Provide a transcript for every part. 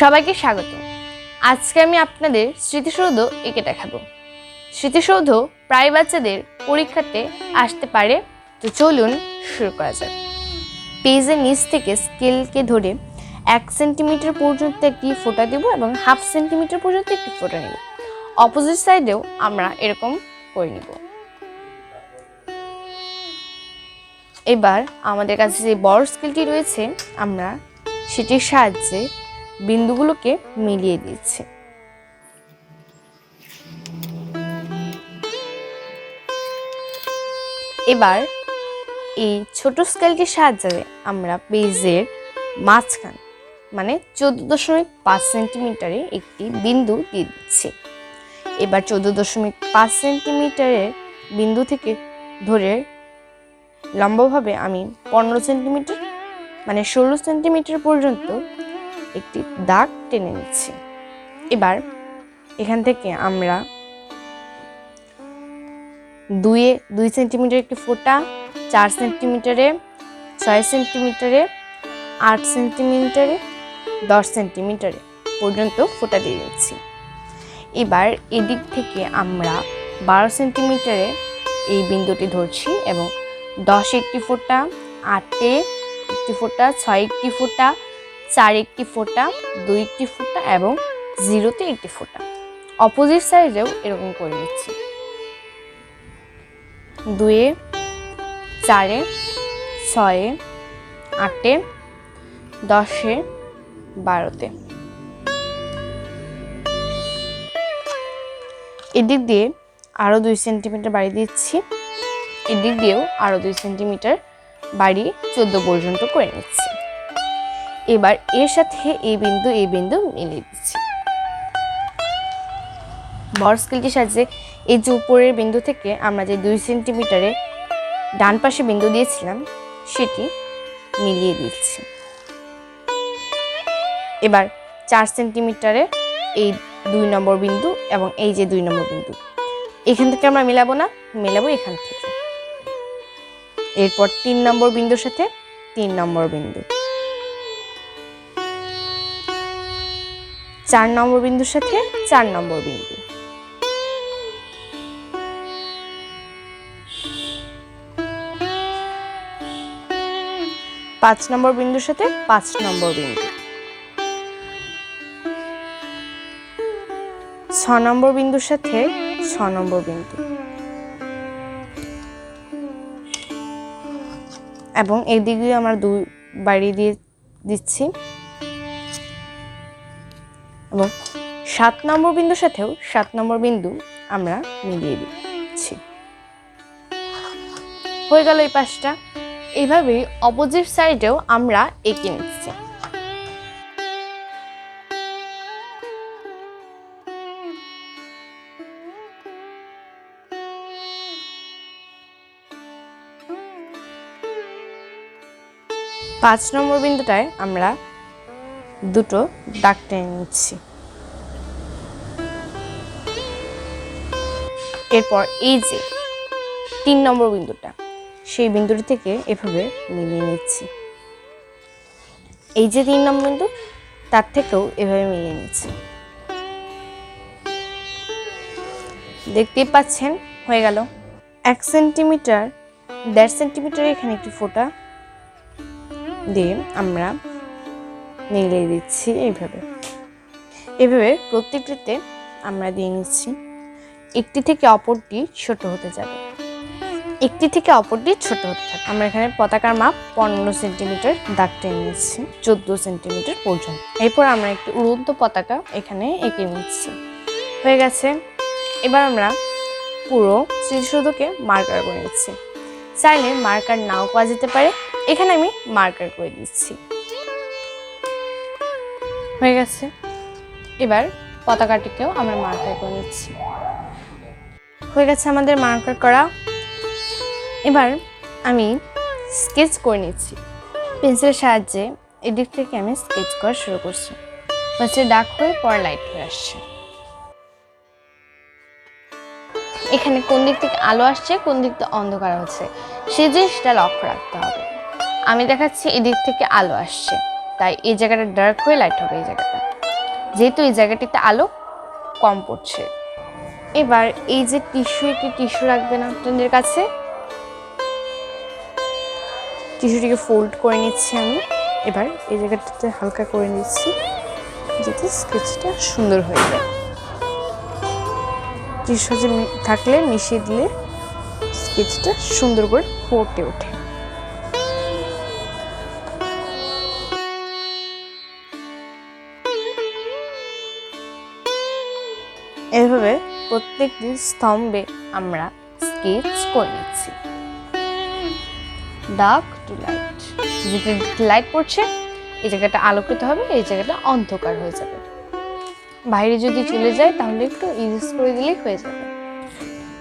সবাইকে স্বাগত। আজকে আমি আপনাদের স্মৃতিসৌধ এঁকে দেখাবো। স্মৃতিসৌধ প্রায় বাচ্চাদের পরীক্ষাতে আসতে পারে। তো চলুন শুরু করা যাক। পেজের নিচ থেকে স্কেলকে ধরে এক সেন্টিমিটার পর্যন্ত একটি ফোঁটা দেব এবং হাফ সেন্টিমিটার পর্যন্ত একটি ফোঁটা নেব। অপোজিট সাইডেও আমরা এরকম করে নিব। এবার আমাদের কাছে যে বড় স্কেলটি রয়েছে, আমরা সেটির সাহায্যে বিন্দুগুলোকে মিলিয়ে দিচ্ছি। এবার এই ছোট স্কেলটির সাহায্যে আমরা পেজের মাঝখান মানে চোদ্দ দশমিক পাঁচ সেন্টিমিটারে একটি বিন্দু দিয়ে দিচ্ছি। এবার চোদ্দ দশমিক পাঁচ সেন্টিমিটারের বিন্দু থেকে ধরে লম্বভাবে আমি পনেরো সেন্টিমিটার মানে ষোলো সেন্টিমিটার পর্যন্ত একটি দাগ টেনে নিচ্ছি। এবার এখান থেকে আমরা দুয়ে দুই সেন্টিমিটার একটি ফোঁটা, চার সেন্টিমিটারে, ছয় সেন্টিমিটারে, আট সেন্টিমিটারে, দশ সেন্টিমিটারে পর্যন্ত ফোঁটা দিয়ে দিচ্ছি। এবার এদিক থেকে আমরা বারো সেন্টিমিটারে এই বিন্দুটি ধরছি এবং দশ একটি ফোঁটা, আটে একটি ফোঁটা, ছয় একটি ফোঁটা চার একটি ফোঁটা দুই একটি ফোঁটা এবং জিরোতে একটি ফোঁটা। অপোজিট সাইডেও এরকম করে নিচ্ছি। দুয়ে, চারে, ছয়ে, আটে, দশে, বারোতে। এদিক দিয়ে আরও দুই সেন্টিমিটার বাড়ি দিচ্ছি। এদিক দিয়েও আরও দুই সেন্টিমিটার বাড়ি চোদ্দ পর্যন্ত করে নিচ্ছি। এবার এর সাথে এই বিন্দু এই বিন্দু মিলিয়ে দিচ্ছি। বড় স্কেলটির সাহায্যে এই যে উপরের বিন্দু থেকে আমরা যে দুই সেন্টিমিটারে ডান পাশে বিন্দু দিয়েছিলাম, সেটি মিলিয়ে দিচ্ছি। এবার চার সেন্টিমিটারে এই দুই নম্বর বিন্দু এবং এই যে দুই নম্বর বিন্দু, এখান থেকে আমরা মেলাবো না, মেলাবো এখান থেকে। এরপর তিন নম্বর বিন্দুর সাথে তিন নম্বর বিন্দু। চার নম্বর বিন্দুর সাথে চার নম্বর বিন্দু। পাঁচ নম্বর বিন্দুর সাথে পাঁচ নম্বর বিন্দু। ছ নম্বর বিন্দুর সাথে ছ নম্বর বিন্দু। এবং এই দিক আমরা দুই বাড়ি দিয়ে দিচ্ছি। এবং সাত নম্বর বিন্দুর সাথেও সাত নম্বর বিন্দু আমরা মিলিয়ে দিচ্ছি। হয়ে গেল এই পাশটা এইভাবেই অপোজিট সাইডেও আমরা এঁকে নিচ্ছি। পাঁচ নম্বর বিন্দুটায় আমরা দুটো দাগ টেনে নিচ্ছি। এরপর এই যে তিন নম্বর বিন্দুটা, সেই বিন্দুটি থেকে এভাবে মিলিয়ে নিচ্ছি। এই যে তিন নম্বর বিন্দু, তার থেকেও এভাবে মিলিয়ে নিচ্ছি। দেখতেই পাচ্ছেন, হয়ে গেল। এক সেন্টিমিটার, দেড় সেন্টিমিটার এখানে একটি ফোঁটা দিয়ে আমরা মিলিয়ে দিচ্ছি এইভাবে। এভাবে প্রত্যেকটিতে আমরা দিয়ে নিচ্ছি। একটি থেকে অপরটি ছোট হতে যাবে। একটি থেকে অপরটি ছোট হতে থাকে। আমরা এখানে পতাকার মাপ পনেরো সেন্টিমিটার দাগ টেনে নিচ্ছি, চোদ্দ সেন্টিমিটার পর্যন্ত। এরপর আমরা একটি উড়ন্ত পতাকা এখানে এঁকে নিচ্ছি। হয়ে গেছে। এবার আমরা পুরো স্মৃতিসৌধকে মার্কার করে নিচ্ছি। চাইলে মার্কার নাও পাওয়া যেতে পারে। এখানে আমি মার্কার করে দিচ্ছি। হয়ে গেছে। এবার পতাকাটিকেও আমরা মার্কার করে নিচ্ছি। হয়ে গেছে আমাদের মার্কার করা। এবার আমি স্কেচ করে নিচ্ছি। পেন্সিলের সাহায্যে এদিক থেকে আমি স্কেচ করা শুরু করছি। ফার্স্টে ডাক হয়ে পরে লাইট হয়ে আসছে। এখানে কোন দিক থেকে আলো আসছে, কোন দিক থেকে অন্ধকার হচ্ছে সেই জিনিসটা লক্ষ্য রাখতে হবে। আমি দেখাচ্ছি এদিক থেকে আলো আসছে। তাই এই জায়গাটা ডার্ক হয়ে লাইট হবে এই জায়গাটা। যেহেতু এই জায়গাটিতে আলো কম পড়ছে। এবার এই যে টিস্যু একটি টিস্যু রাখবেন আপনাদের কাছে। টিস্যুটিকে ফোল্ড করে নিচ্ছি আমি। এবার এই জায়গাটাতে হালকা করে নিচ্ছি, যাতে স্কেচটা সুন্দর হয়ে যায়। টিস্যু যে থাকলে মিশিয়ে দিলে স্কেচটা সুন্দর করে ফুটে ওঠে। এভাবে প্রত্যেকটি স্তম্ভে আমরা স্কেচ করে নিচ্ছি। ডার্ক টু লাইট যদি লাইট পড়ছে, এই জায়গাটা আলোকিত হবে, এই জায়গাটা অন্ধকার হয়ে যাবে। বাইরে যদি চলে যায়, তাহলে একটু ইউজ করে দিলেই হয়ে যাবে।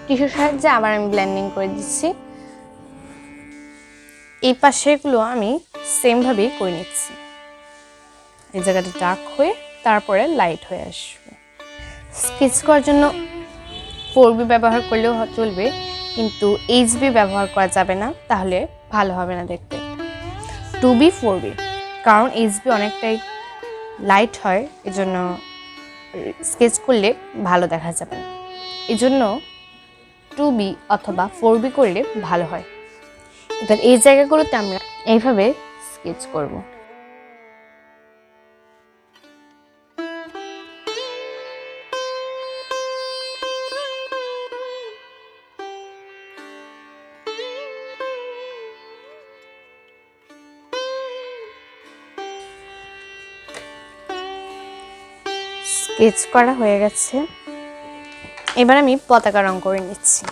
টিস্যুর সাহায্যে আবার আমি ব্ল্যান্ডিং করে দিচ্ছি। এই পাশেগুলো আমি সেমভাবেই করে নিচ্ছি। এই জায়গাটা ডার্ক হয়ে, তারপরে লাইট হয়ে আসবে। স্কেচ করার জন্য ফোর বি ব্যবহার করলেও চলবে, কিন্তু এইচ বি ব্যবহার করা যাবে না, তাহলে ভালো হবে না দেখতে। টু বি, ফোর বি, কারণ এইচ বি অনেকটাই লাইট হয়, এজন্য স্কেচ করলে ভালো দেখা যাবে না। এজন্য টু বি অথবা ফোর বি করলে ভালো হয়। এবার এই জায়গাগুলোতে আমরা এইভাবে স্কেচ করব। স্কেচ করা হয়ে গেছে। এবার আমি পতাকা রং করে নিচ্ছি।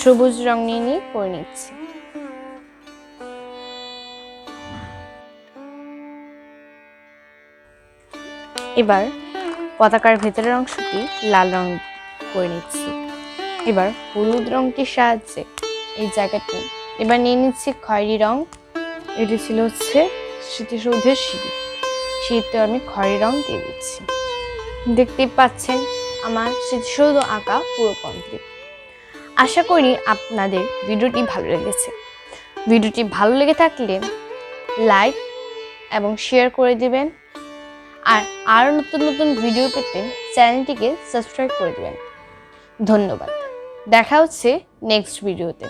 সবুজ রং নিয়ে নিয়ে করে নিচ্ছি। এবার পতাকার ভেতরের অংশটি লাল রং করে নিচ্ছি। এবার হলুদ রংটির সাহায্যে এই জায়গাটি। এবার নিয়ে নিচ্ছি খয়েরি রং। এটি ছিল হচ্ছে স্মৃতিসৌধের সিঁড়ি। সিঁড়িতে আমি খয়েরি রং দিয়ে দিচ্ছি। দেখতেই পাচ্ছেন, আমার স্মৃতিসৌধ আঁকা পুরো কমপ্লিট আশা করি আপনাদের ভিডিওটি ভালো লেগেছে। ভিডিওটি ভালো লেগে থাকলে লাইক এবং শেয়ার করে দেবেন। আর আরও নতুন নতুন ভিডিও পেতে চ্যানেলটিকে সাবস্ক্রাইব করে দেবেন। ধন্যবাদ। দেখা হচ্ছে নেক্সট ভিডিওতে